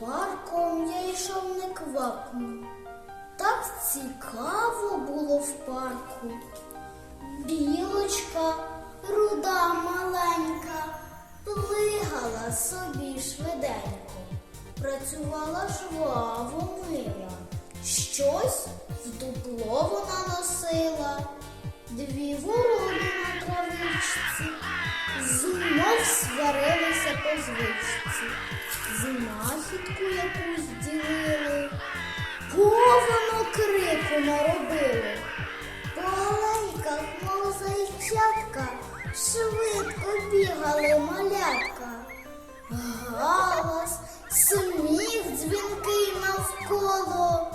парком я йшов неквапно. Так цікаво було в парку. Білочка, руда маленька, плигала собі швиденько, працювала жваво мила, щось в дупло вона носила, дві ворони на знов сварилися по звичці, знахідку якусь ділили, повно крику наробили. По алейках, мов зайчатка, швидко бігали малятка. Галас, сміх дзвінкий навколо.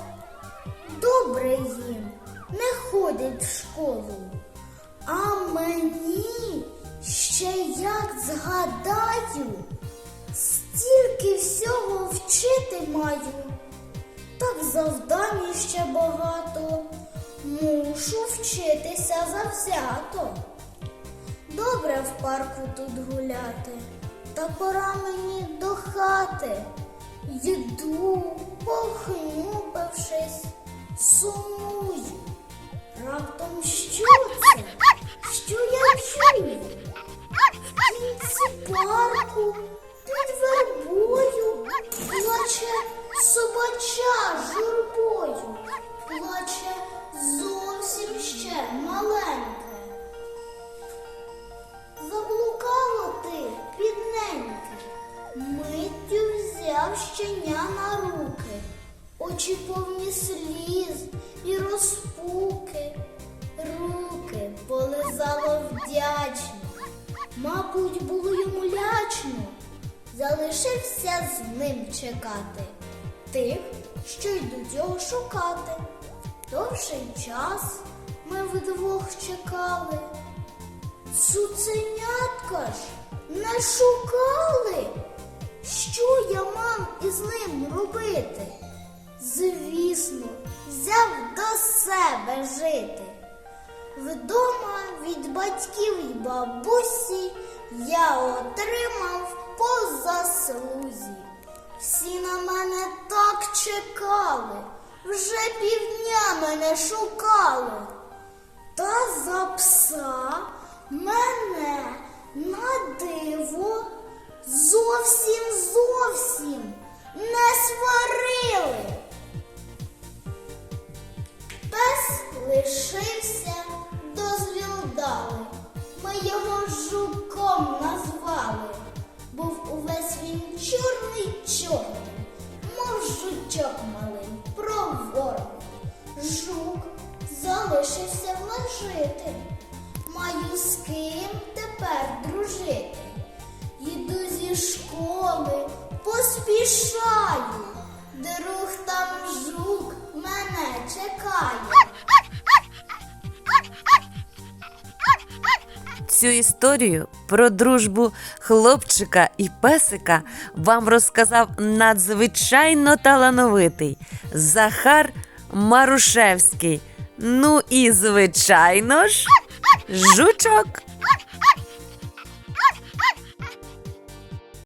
Добре їм, не ходять в школу. Мені ще як згадаю, стільки всього вчити маю. Так завдань ще багато, мушу вчитися завзято. Добре в парку тут гуляти, та пора мені до хати. Йду, похнюпившись, сумую. Раптом? Що щеня на руки, очі повні сліз і розпуки, руки полизало вдячно, мабуть, було йому лячно, залишився з ним чекати тих, що йдуть його шукати. Довший час ми вдвох чекали. Цуценятка ж не шукали. Що я мав із ним робити? Звісно, взяв до себе жити. Вдома від батьків і бабусі я отримав по заслузі. Всі на мене так чекали, вже півдня мене шукали. Та за пса мене на диво зовсім чорний чорний, мов жучок малий, проворний. Жук залишився в нас жити. Маю з ким тепер дружити. Йду зі школи, поспішаю. Друг там жук мене чекає. Цю історію про дружбу хлопчика і песика вам розказав надзвичайно талановитий Захар Марушевський. Ну і звичайно ж, жучок.